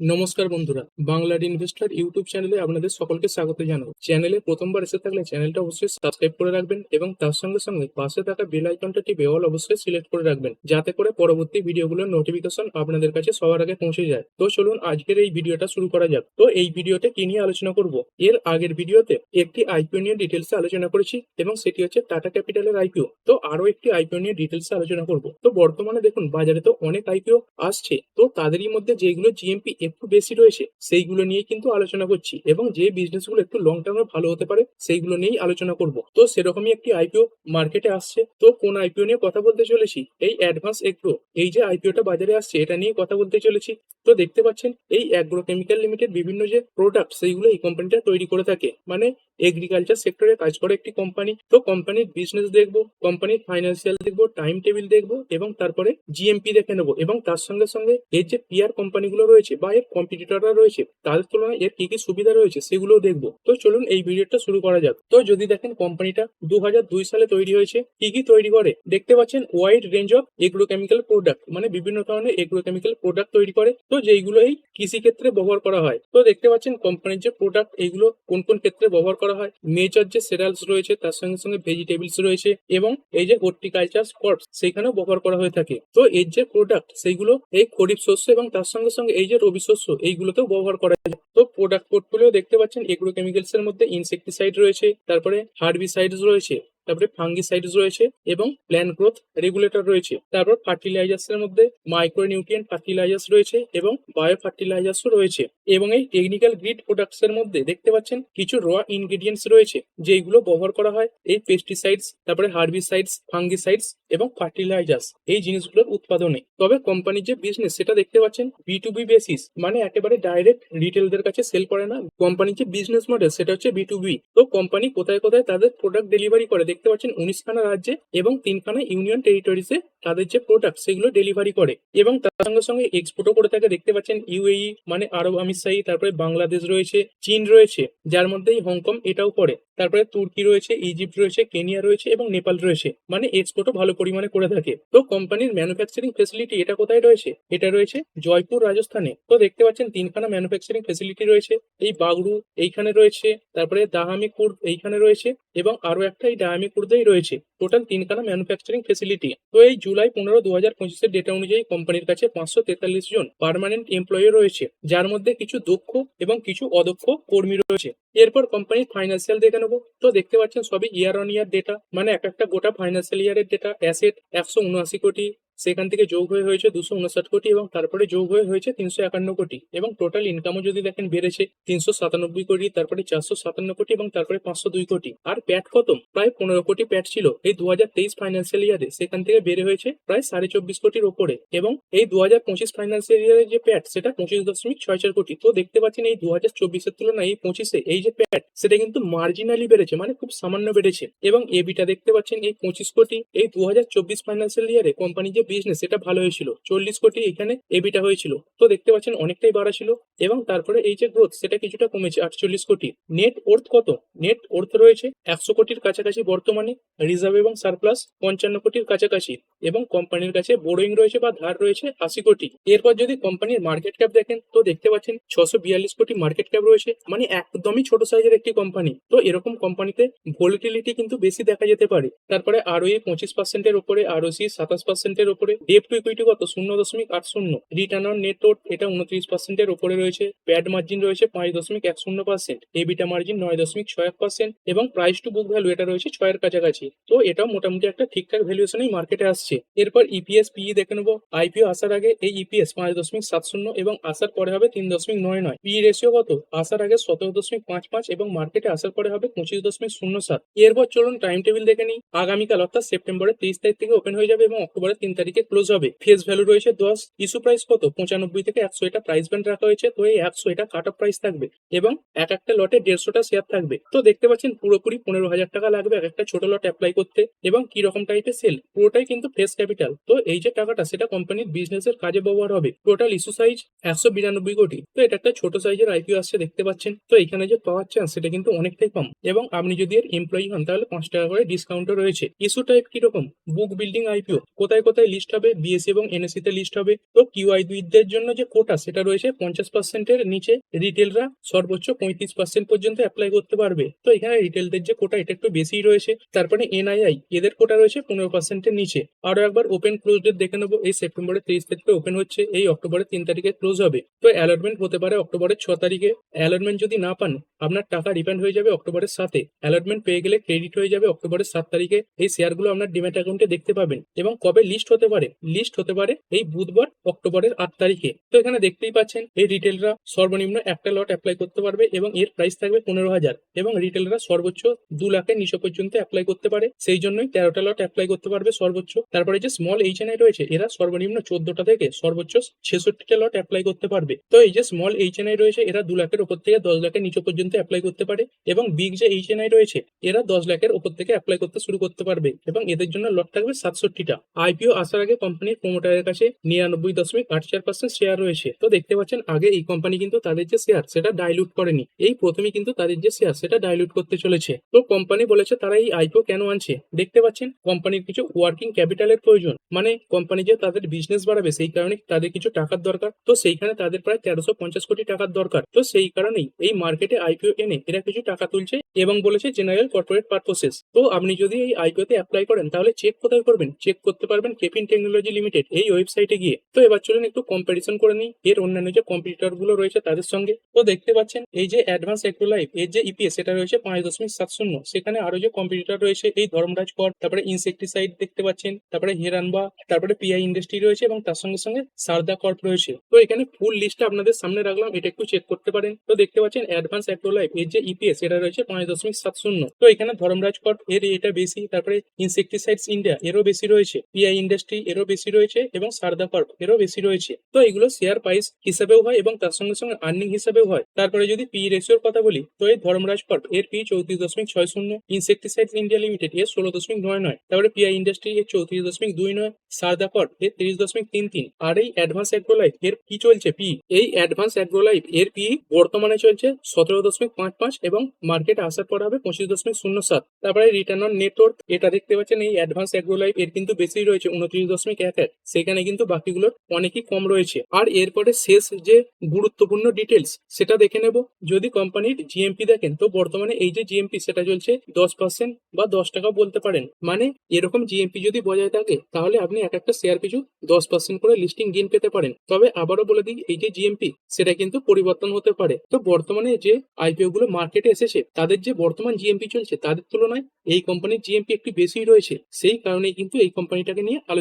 নমস্কার বন্ধুরা, বাংলার ইনভেস্টর ইউটিউব চ্যানেলে আপনাদের সকলকে স্বাগত জানাব। চ্যানেলে প্রথমবার এসে থাকলে চ্যানেলটা অবশ্যই সাবস্ক্রাইব করে রাখবেন এবং তার সঙ্গে সঙ্গে পাশে থাকা বেল আইকনটা টিপে অল অবশ্যই সিলেক্ট করে রাখবেন, যাতে করে পরবর্তী ভিডিওগুলোর নোটিফিকেশন আপনাদের কাছে সবার আগে পৌঁছে যায়। তো চলুন আজকের এই ভিডিওটা শুরু করা যাক। তো এই ভিডিওতে কি নিয়ে আলোচনা করব? এর আগের ভিডিওতে একটি আইপিও নিয়ে ডিটেলসে আলোচনা করেছি এবং সেটি হচ্ছে টাটা ক্যাপিটালের আইপিও তো আরও একটি আইপিও নিয়ে ডিটেলসে আলোচনা করব। তো বর্তমানে দেখুন, বাজারে তো অনেক আইপিও আসছে। তো তাদেরই মধ্যে যেগুলো জিএমপি একটু বেশি রয়েছে, সেইগুলো নিয়ে কিন্তু আলোচনা করছি এবং যে বিজনেসগুলো একটু লং টার্মে ভালো হতে পারে, সেইগুলো নিয়েই আলোচনা করব। তো সেরকমই একটি আইপিও মার্কেটে আসছে। তো কোন আইপিও নিয়ে কথা বলতে চলেছি? এই অ্যাডভান্স এগ্রো এই যে আইপিওটা বাজারে আসছে, এটা নিয়ে কথা বলতে চলেছি। তো দেখতে পাচ্ছেন, এই অ্যাগ্রো কেমিক্যাল লিমিটেড বিভিন্ন যে প্রোডাক্ট সেইগুলো এই কোম্পানিটা তৈরি করে থাকে। মানে এগ্রিকালচার সেক্টরে কাজ করে একটি কোম্পানি তো কোম্পানির বিজনেস দেখব কোম্পানির ফাইন্যান্সিয়াল দেখব টাইম টেবিল দেখব এবং তারপরে জিএমপি দেখে নেব এবং তার সঙ্গে সঙ্গে এর যে পিয়ার কোম্পানিগুলো রয়েছে বা এর কম্পিটিটররা রয়েছে তাদের তুলনায় এর কি কি সুবিধা রয়েছে সেগুলোও দেখব। তো চলুন এই ভিডিওটা শুরু করা যাক। তো যদি দেখেন কোম্পানিটা দু হাজার দুই সালে তৈরি হয়েছে, কি কি তৈরি করে? দেখতে পাচ্ছেন wide range of agrochemical product মানে বিভিন্ন ধরনের এগ্রোকেমিক্যাল প্রোডাক্ট তৈরি করে। যেইগুলো এই কৃষি ক্ষেত্রে ব্যবহার করা হয়। তো দেখতে পাচ্ছেন কোম্পানির যে প্রোডাক্ট এইগুলো কোন কোন ক্ষেত্রে ব্যবহার করা হয়? মেজর যে সেরালস রয়েছে, তার সঙ্গে সঙ্গে ভেজিটেবলস রয়েছে এবং এই যে হর্টিকালচার স্কর্পস সেখানেও ব্যবহার করা হয়ে থাকে। তো এর যে প্রোডাক্ট সেইগুলো এই খরিফ শস্য এবং তার সঙ্গে সঙ্গে এই যে রবি শস্য, এইগুলোতেও ব্যবহার করা যায়। তো প্রোডাক্ট পোর্টফোলিও দেখতে পাচ্ছেন এগ্রো কেমিক্যালস এর মধ্যে ইনসেক্টিসাইড রয়েছে, তারপরে হার্বিসাইডস রয়েছে তারপরে ফাঙ্গিসাইডস রয়েছে এবং প্ল্যান্ট গ্রোথ রেগুলেটর রয়েছে। তারপর ফার্টিলাইজার্স এর মধ্যে মাইক্রোনিউট্রিয়েন্ট ফার্টিলাইজার্স রয়েছে এবং বায়ো ফার্টিলাইজার্সও রয়েছে। এবং এই টেকনিক্যাল গ্রিড প্রোডাক্টস এর মধ্যে দেখতে পাচ্ছেন কিছু র ইনগ্রিডিয়েন্টস রয়েছে যেগুলো ব্যবহার করা হয়। এই পেস্টিসাইডস তারপরে হার্বিসাইডস ফাঙ্গিসাইডস এবং ফার্টিলাইজার্স এই জিনিসগুলোর উৎপাদনে। তবে কোম্পানির যে বিজনেস সেটা দেখতে পাচ্ছেন বি টু বি বেসিস মানে একেবারে ডাইরেক্ট রিটেলদের কাছে সেল করে না। কোম্পানির যে বিজনেস মডেল সেটা হচ্ছে বি টু বি তো কোম্পানি কোথায় কোথায় তাদের প্রোডাক্ট ডেলিভারি করে দেখতে পাচ্ছেন উনিশখানা রাজ্যে এবং তিনখানা ইউনিয়ন টেরিটরিজে তাদের যে প্রোডাক্ট সেগুলো ডেলিভারি করে। এবং তার সঙ্গে সঙ্গে এক্সপোর্টও করে থাকে। দেখতে পাচ্ছেন ইউএই মানে আরব আমিরশাহী, তারপরে বাংলাদেশ রয়েছে, চীন রয়েছে, যার মধ্যে এই হংকং এটাও পড়ে তারপরে তুর্কি রয়েছে, ইজিপ্ট রয়েছে, কেনিয়া রয়েছে এবং নেপাল রয়েছে। মানে এক্সপোর্টও ভালো পরিমাণে করে থাকে। তো কোম্পানির ম্যানুফ্যাকচারিং ফেসিলিটি এটা কোথায় রয়েছে? এটা রয়েছে জয়পুর রাজস্থানে। তো দেখতে পাচ্ছেন তিনখানা ম্যানুফ্যাকচারিং ফেসিলিটি রয়েছে। এই বাগড়ু এইখানে রয়েছে, তারপরে দাহামি কুর্দ এইখানে রয়েছে এবং আরও একটা এই দাহামি কুর্দেই রয়েছে। টোটাল তিনখানা ম্যানুফ্যাকচারিং ফেসিলিটি তো এই জুলাই পনেরো দু হাজার পঁচিশের ডেটা অনুযায়ী কোম্পানির কাছে পাঁচশো তেতাল্লিশ জন পারমানেন্ট এমপ্লয়ি রয়েছে, যার মধ্যে কিছু দক্ষ এবং কিছু অদক্ষ কর্মী রয়েছে। এরপর কোম্পানির ফাইন্যান্সিয়াল দেখে নেব। তো দেখতে পাচ্ছেন সবই ইয়ার অন ইয়ার ডেটা মানে এক একটা গোটা ফাইন্যান্সিয়াল ইয়ারের ডেটা অ্যাসেট একশো উনআশি কোটি সেখান থেকে যোগ হয়ে হয়েছে দুশো উনষাট কোটি এবং তারপরে যোগ হয়ে হয়েছে তিনশো একান্ন কোটি এবং টোটাল ইনকামও যদি দেখেন বেড়েছে, তিনশো সাতানব্বই কোটি, তারপরে চারশো সাতান্ন কোটি এবং তারপরে পাঁচশো দুই কোটি। আর প্যাট কত? প্রায় পনেরো কোটি প্যাট ছিল। এই দু হাজার তেইশ ফাইন্যান্সিয়াল ইয়ারে সেখান থেকে বেড়ে হয়েছে প্রায় সাড়ে চব্বিশ কোটির ওপরে এবং এই দু হাজার পঁচিশ ফাইন্যান্সিয়াল ইয়ারের যে প্যাট সেটা পঁচিশ দশমিক ছয় চার কোটি। তো দেখতে পাচ্ছেন এই দু হাজার চব্বিশের তুলনায় এই পঁচিশে এই যে প্যাট সেটা কিন্তু মার্জিনালি বেড়েছে মানে খুব সামান্য বেড়েছে এবং এবিটা দেখতে পাচ্ছেন এই পঁচিশ কোটি। এই দু হাজার চব্বিশ ফাইন্যান্সিয়াল ইয়ারে কোম্পানি যে বিজনেস সেটা ভালো হয়েছিল। চল্লিশ কোটি এখানে এবিটা হয়েছিল। তো দেখতে পাচ্ছেন, অনেকটাই বাড়া ছিল এবং তারপরে এই যে গ্রোথ সেটা কিছুটা কমেছে, আটচল্লিশ কোটি। নেট ওর্থ কত? নেট ওর্থ রয়েছে একশো কোটির কাছাকাছি বর্তমানে রিজার্ভ এবং সারপ্লাস পঞ্চান্ন কোটির কাছাকাছি এবং কোম্পানির কাছে বোরোইং রয়েছে বা ধার রয়েছে আশি কোটি। এরপর যদি কোম্পানির মার্কেট ক্যাপ দেখেন, তো দেখতে পাচ্ছেন ছশো বিয়াল্লিশ কোটি মার্কেট ক্যাপ রয়েছে মানে একদমই ছোট সাইজের একটি কোম্পানি তো এরকম কোম্পানিতে ভোলিটিলিটি কিন্তু বেশি দেখা যেতে পারে। তারপরে আরও পঁচিশ পার্সেন্টের উপরে আরও সি সাতাশ পার্সেন্টের উপরে। ডেপ টু ইকুইটি কত? শূন্য দশমিক আট শূন্য। রিটার্ন অন নেট ওট এটা উনত্রিশ পার্সেন্টের উপরে রয়েছে। প্যাড মার্জিন রয়েছে পাঁচ দশমিক এক শূন্য পার্সেন্ট এবিটা মার্জিন নয় দশমিক ছয় এক পার্সেন্ট এবং প্রাইস টু বুক ভ্যালু এটা রয়েছে ছয়ের কাছাকাছি। তো এটাও মোটামুটি একটা ঠিকঠাক ভ্যালুয়েশনই মার্কেটে আসছে। এরপর ইপিএস পিই দেখে নেব। আইপিও আসার আগে এই ইপিএস পাঁচ দশমিক সাত শূন্য এবং আসার পরে হবে তিন দশমিক নয় নয়। পি রেশিও কত? আসার আগে সতেরো দশমিক পাঁচ পাঁচ এবং মার্কেটে আসার পরে হবে পঁচিশ দশমিক শূন্য সাত। এরপর চলুন টাইম টেবিল দেখে নিই। আগামীকাল অর্থাৎ সেপ্টেম্বরের তেইশ তারিখ থেকে ওপেন হয়ে যাবে এবং অক্টোবরের তিন তারিখে ক্লোজ হবে। ফেস ভ্যালু রয়েছে দশ ইস্যু প্রাইস কত? পঁচানব্বই থেকে একশো। এটা প্রাইস ব্যান্ড রাখা হয়েছে, তো এই একশো এটা কাট অফ প্রাইস থাকবে। এবং এক একটা লটে দেড়শোটা শেয়ার থাকবে। তো দেখতে পাচ্ছেন পুরোপুরি পনেরো হাজার টাকা লাগবে এক একটা ছোট লট অ্যাপ্লাই করতে। এবং কি রকম টাইপের সেল পুরোটাই কিন্তু ফেস ক্যাপিটাল তো এই যে টাকাটা, সেটা কোম্পানির বিজনেসের কাজে ব্যবহার হবে। টোটাল ইস্যু সাইজ একশো বিরানব্বই কোটি। তো এটা একটা ছোট সাইজের আইপিও আসছে, দেখতে পাচ্ছেন। তো এখানে যে পাওয়ার চান্স সেটা কিন্তু অনেকটাই কম। এবং আপনি যদি এর এমপ্লয়ি হন, তাহলে পাঁচ টাকা করে ডিসকাউন্টও রয়েছে। ইস্যু টাইপ কীরকম? বুক বিল্ডিং আইপিও কোথায় কোথায় লিস্ট হবে বিএসসি এবং এনএসসি তে লিস্ট হবে। তো কিউআই দুইদের জন্য যে কোটা সেটা রয়েছে পঞ্চাশ পার্সেন্টের নিচে। রিটেলরা সর্বোচ্চ পঁয়ত্রিশ পার্সেন্ট পর্যন্ত অ্যাপ্লাই করতে পারবে। তো এখানে রিটেলদের যে কোটা এটা একটু বেশি রয়েছে। তারপরে এনআইআই এদের কোটা রয়েছে পনেরো পার্সেন্টের নিচে। আরও একবার ওপেন ক্লোজ ডেট দেখে নেব। এই সেপ্টেম্বরের তেইশ তারিখে ওপেন হচ্ছে, এই অক্টোবরের তিন তারিখে ক্লোজ হবে। তো অ্যালটমেন্ট হতে পারে অক্টোবরের ছ তারিখে। অ্যালটমেন্ট যদি না পান, আপনার টাকা রিফান্ড হয়ে যাবে অক্টোবরের সাথে অ্যালটমেন্ট পেয়ে গেলে ক্রেডিট হয়ে যাবে অক্টোবরের সাত তারিখে। এই শেয়ারগুলো আপনার ডিমেট অ্যাকাউন্টে দেখতে পাবেন। এবং কবে লিস্ট হতে পারে লিস্ট হতে পারে এই বুধবার অক্টোবরের আট তারিখে। তো এখানে দেখতেই পাচ্ছেন, এই রিটেলরা সর্বনিম্ন একটা লট অ্যাপ্লাই করতে পারবে এবং এর প্রাইস থাকবে পনেরো হাজার এবং রিটেলরা সর্বোচ্চ দু লাখের নিচে পর্যন্ত অ্যাপ্লাই করতে পারে। সেই জন্যই তেরোটা লট অ্যাপ্লাই করতে পারবে সর্বোচ্চ। তারপরে যে স্মল এইচএনআই রয়েছে, এরা সর্বনিম্ন চোদ্দটা থেকে সর্বোচ্চ ছেষট্টিটা লট অ্যাপ্লাই করতে পারবে। তো এই যে স্মল এইচএনআই রয়েছে, এরা দু লাখের উপর থেকে দশ লাখের নিচে পর্যন্ত অ্যাপ্লাই করতে পারে এবং বিগ যে এইচএনআই রয়েছে, এরা দশ লাখের উপর থেকে অ্যাপ্লাই করতে শুরু করতে পারবে এবং এদের জন্য লট থাকবে সাতষট্টিটা। আইপিও আসার আগে কোম্পানির প্রোমোটারের কাছে নিরানব্বই দশমিক আট চার পার্সেন্ট শেয়ার রয়েছে। তো দেখতে পাচ্ছেন, আগে এই কোম্পানি কিন্তু তাদের যে শেয়ার সেটা ডাইলুট করেনি। এই প্রথমে কিন্তু তাদের যে শেয়ার সেটা ডাইলুট করতে চলেছে। তো কোম্পানি বলেছে তারা এই আইপিও কেন আনছে? দেখতে পাচ্ছেন কোম্পানির কিছু ওয়ার্কিং ক্যাপিটালের প্রয়োজন। মানে কোম্পানি যে তাদের বিজনেস বাড়াবে, সেই কারণে তাদের কিছু টাকার দরকার। তো সেইখানে তাদের প্রায় তেরোশো পঞ্চাশ কোটি টাকার দরকার। তো সেই কারণেই এই মার্কেটে আইপিও এনে এরা কিছু টাকা তুলছে এবং বলেছে জেনারেল কর্পোরেট পারপোসেস তো আপনি যদি এই আইপিও তে অ্যাপ্লাই করেন, তাহলে চেক কোথায় করবেন? চেক করতে পারবেন কেপিন টেকনোলজি লিমিটেড এই ওয়েবসাইটে গিয়ে। তো এবার চলুন একটু কম্পারিজন করে নিই। এর অন্যান্য যে কম্পিউটারগুলো রয়েছে তাদের সঙ্গে। তো দেখতে পাচ্ছেন, এই যে অ্যাডভান্স এক্টোলাইফ এর যে ইপিএস সেটা রয়েছে পাঁচ দশমিক সাত শূন্য। সেখানে আরও যে কম্পিউটার রয়েছে, এই ধর্মরাজ কর, তারপরে ইনসেকটিসাইড দেখতে পাচ্ছেন, তারপরে হেরানবা তারপরে পিআই ইন্ডাস্ট্রি রয়েছে এবং তার সঙ্গে সঙ্গে সারদা কর্প রয়েছে। তো এখানে ফুল লিস্টটা আপনাদের সামনে রাখলাম, এটা একটু চেক করতে পারেন। তো দেখতে পাচ্ছেন অ্যাডভান্স অ্যাক্টোলাইফ এর যে ইপিএস এটা রয়েছে পাঁচ দশমিক সাত শূন্য। তো এখানে ধর্মরাজ কর্প এর এটা বেশি, তারপরে ইনসেকটিসাইডস ইন্ডিয়া এরও বেশি রয়েছে। পিআই ইন্ডাস্ট্রি এরও বেশি রয়েছে এবং সারদা কর্প এরও বেশি রয়েছে। তো এগুলো শেয়ার প্রাইস হিসাবেও হয় এবং তার সঙ্গে সঙ্গে আর্নিং হিসাবেও হয়। তারপরে যদি পি রেশিওর কথা বলি, তো এই ধর্মরাজ কর্প এর পি চৌত্রিশ দশমিক ছয় শূন্য ইনসেকটিসাইডস ইন্ডিয়া লিমিটেড এর ষোলো দশমিক নয় নয়, তারপরে পিআই ইন্ডাস্ট্রি এর চৌত্রিশ দশমিক দুই নয়, সারদা কর্প এর তিরিশ দশমিক তিন তিন, আর এই অ্যাডভান্স অ্যাগ্রোলাইফ এর কি চলছে পি এই অ্যাডভান্স অ্যাগ্রোলাইফ এর পি বর্তমানে চলছে সতেরো দশমিক পাঁচ পাঁচ এবং মার্কেট আসার পর হবে পঁচিশ দশমিক শূন্য সাত। তারপরে রিটার্ন অন নেটওয়ার্ক এটা দেখতে পাচ্ছেন, এই অ্যাডভান্স অ্যাগ্রোলাইফ এর কিন্তু বেশি রয়েছে, উনত্রিশ দশমিক এক এক সেখানে কিন্তু বাকিগুলোর অনেকই কম রয়েছে। আর এরপরে শেষ যে গুরুত্বপূর্ণ ডিটেলস সেটা দেখে নেব। যদি কোম্পানির জিএমপি দেখেন, তো বর্তমানে এই যে জিএমপি সেটা চলছে দশ পার্সেন্ট বা দশ টাকা বলতে পারেন। মানে এরকম জিএমপি যদি বজায় থাকে, তাহলে আপনি এক একটা শেয়ার পিছু দশ পার্সেন্ট করে লিস্টিং গেইন পেতে পারেন। তবে আবারও বলে দিই, এই যে জিএমপি সেটা কিন্তু পরিবর্তন হতে পারে। তো বর্তমানে যে আইপিও গুলো মার্কেটে এসেছে, তাদের যে বর্তমান জিএমপি চলছে, তাদের তুলনায় এই কোম্পানির জিএমপি একটু বেশি রয়েছে। সেই কারণেই কিন্তু এই কোম্পানিটাকে নিয়ে